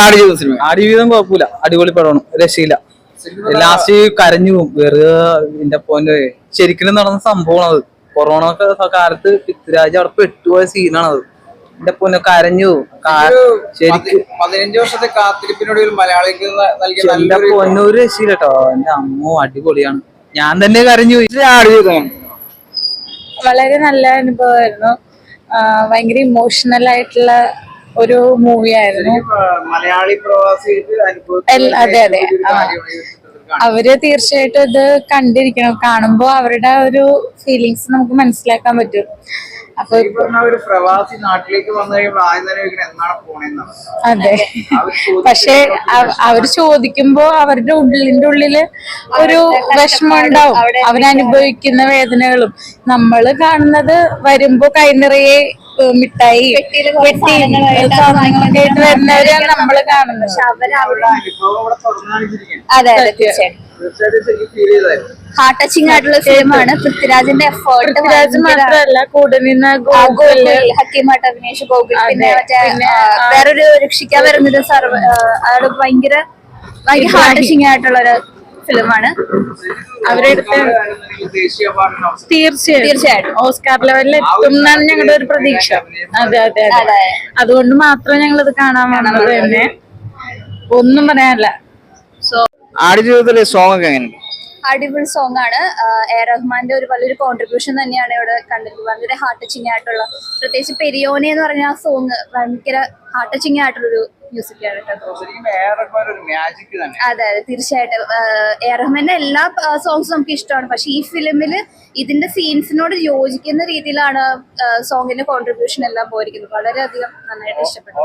Aadujeevitham cinema കുഴപ്പമില്ല. അടിപൊളി പടമാണ്. രക്ഷയില്ല. ലാസ്റ്റ് കരഞ്ഞു പോകും വെറുതെ എന്റെ പോന്റെ ശരിക്കും നടന്ന സംഭവമാണ് അത്. കൊറോണ ഒക്കെ കാലത്ത് പൃഥ്വിരാജ് അവിടെ പെട്ടുപോയ സീനാണത് എന്റെ പൊന്നെ കരഞ്ഞു പോകും. കാ- ശരിക്കും പതിനഞ്ച് വർഷത്തെ കാത്തിരിപ്പിനൊടുവിൽ മലയാളിക്ക് എന്റെ പൊന്നൂര് രക്ഷയില്ല കേട്ടോ. എന്റെ അമ്മ അടിപൊളിയാണ്. ഞാൻ തന്നെ കരഞ്ഞു വളരെ നല്ല അനുഭവമായിരുന്നു. ഭയങ്കര ഇമോഷണൽ ആയിട്ടുള്ള ഒരു മൂവി ആയിരുന്നു. മലയാളി പ്രവാസി അതെ, അതെ. അവർ തീർച്ചയായിട്ടും ഇത് കണ്ടിരിക്കണം. കാണുമ്പോ അവരുടെ ഒരു ഫീലിങ്സ് നമുക്ക് മനസ്സിലാക്കാൻ പറ്റും. അപ്പൊ ഒരു പ്രവാസി നാട്ടിലേക്ക് വന്നു കഴിയുമ്പോൾ അതെ. പക്ഷെ അവർ ചോദിക്കുമ്പോ അവരുടെ ഉള്ളിന്റെ ഉള്ളിൽ ഒരു വിഷമം ഉണ്ടാവും. അവരനുഭവിക്കുന്ന വേദനകളും. നമ്മൾ കാണുന്നത് വരുമ്പോ കൈ നിറയെ ഏഹ്, മിഠായി പെട്ടി ആയിട്ട് വരുന്നവരെയാണ് കാണുന്നത്. കാണിച്ചിരിക്കുകയാണ് അതെ തീർച്ചയായിട്ടും ഹാർട്ട് ടച്ചിങ് ആയിട്ടുള്ള ഫിലിമാണ് പൃഥ്വിരാജിന്റെ എഫേർട്ട് പൃഥ്വിരാജ് മാത്രല്ല കൂടെ നിന്ന് ഗോകുൽ ഹക്കീമായിട്ട് അഭിനയിച്ച ഗോകുൽ പിന്നെ മറ്റേ വേറൊരു രക്ഷിക്കാൻ വരുന്നത് സർവ അയാൾ ഭയങ്കര ഭയങ്കര ഹാർട്ട് ടച്ചിങ് ആയിട്ടുള്ള ഒരു ഫിലിമാണ്. അവരെടുത്ത് തീർച്ചയായും തീർച്ചയായിട്ടും. ഓസ്കാർ ലെവലിൽ എത്തും എന്നാണ് ഞങ്ങളുടെ ഒരു പ്രതീക്ഷ. അതെ അതെ അതെ. അതെ. അതുകൊണ്ട് മാത്രം ഞങ്ങൾ ഇത് കാണാൻ വന്നത് തന്നെ ഒന്നും പറയാനില്ല. ആടുജീവിതത്തിലെ സോങ് ഒക്കെ എങ്ങനെയുണ്ട്? അടിപൊളി സോങ് ആണ്. എ. റഹ്മാന്റെ ഒരു വലിയൊരു കോൺട്രിബ്യൂഷൻ തന്നെയാണ് ഇവിടെ കണ്ടത് വളരെ ഹാർട്ട് ടച്ചിങ് ആയിട്ടുള്ള പ്രത്യേകിച്ച് പെരിയോനെ എന്ന് പറഞ്ഞ ആ സോങ് ഭയങ്കര ഹാർട്ട് ടച്ചിങ് ആയിട്ടുള്ളൊരു മ്യൂസിക് ആണ് കേട്ടോ. അതെ അതെ തീർച്ചയായിട്ടും. എ റഹ്മാന്റെ എല്ലാ സോങ്സും നമുക്ക് ഇഷ്ടമാണ്. പക്ഷെ ഈ ഫിലിമിൽ ഇതിന്റെ സീൻസിനോട് യോജിക്കുന്ന രീതിയിലാണ് സോങ്ങിന്റെ കോൺട്രിബ്യൂഷൻ എല്ലാം പോയിരിക്കുന്നത്. വളരെയധികം നന്നായിട്ട് ഇഷ്ടപ്പെട്ടു.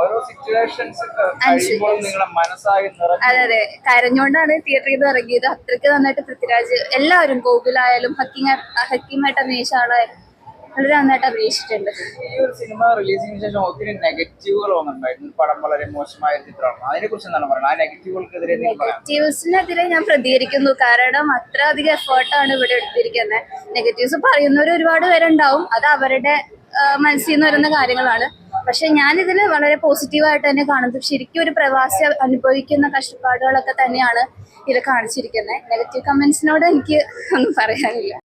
അതെ അതെ. കരഞ്ഞോണ്ടാണ് തിയേറ്ററിൽ നിന്ന് ഇറങ്ങിയത്. അത്രയ്ക്ക് നന്നായിട്ട് പൃഥ്വിരാജ് എല്ലാവരും ഗോകുലായാലും ഹക്കിങ് ഹക്കിമായിട്ട് അഭിനയിച്ച ആളായാലും വളരെ നന്നായിട്ട് അഭിനയിച്ചിട്ടുണ്ട്. ഈ ഒരു സിനിമ റിലീസിന് ശേഷം ഒത്തിരി നെഗറ്റീവുകൾ വന്നിട്ടുണ്ടായിരുന്നു. പടം വളരെ മോശമായ ചിത്രമാണ്. അതിനെ കുറിച്ച് എന്താണ് പറയുന്നത്? ആ നെഗറ്റീവുകൾക്കെതിരെ നെഗറ്റീവ്സിനെതിരെ ഞാൻ പ്രതികരിക്കുന്നു. കാരണം അത്ര അധികം എഫേർട്ടാണ് ഇവിടെ എടുത്തിരിക്കുന്നത്. നെഗറ്റീവ്സ് പറയുന്നവർ ഒരുപാട് പേരുണ്ടാവും. അത് അവരുടെ മനസ്സിൽ നിന്ന് വരുന്ന കാര്യങ്ങളാണ്. പക്ഷെ ഞാൻ ഇതിൽ വളരെ പോസിറ്റീവായിട്ട് തന്നെ കാണുന്നത്. ശരിക്കും ഒരു പ്രവാസി അനുഭവിക്കുന്ന കഷ്ടപ്പാടുകളൊക്കെ തന്നെയാണ് ഇതിൽ കാണിച്ചിരിക്കുന്നത്. നെഗറ്റീവ് കമൻസിനോട് എനിക്ക് ഒന്നും പറയാനില്ല.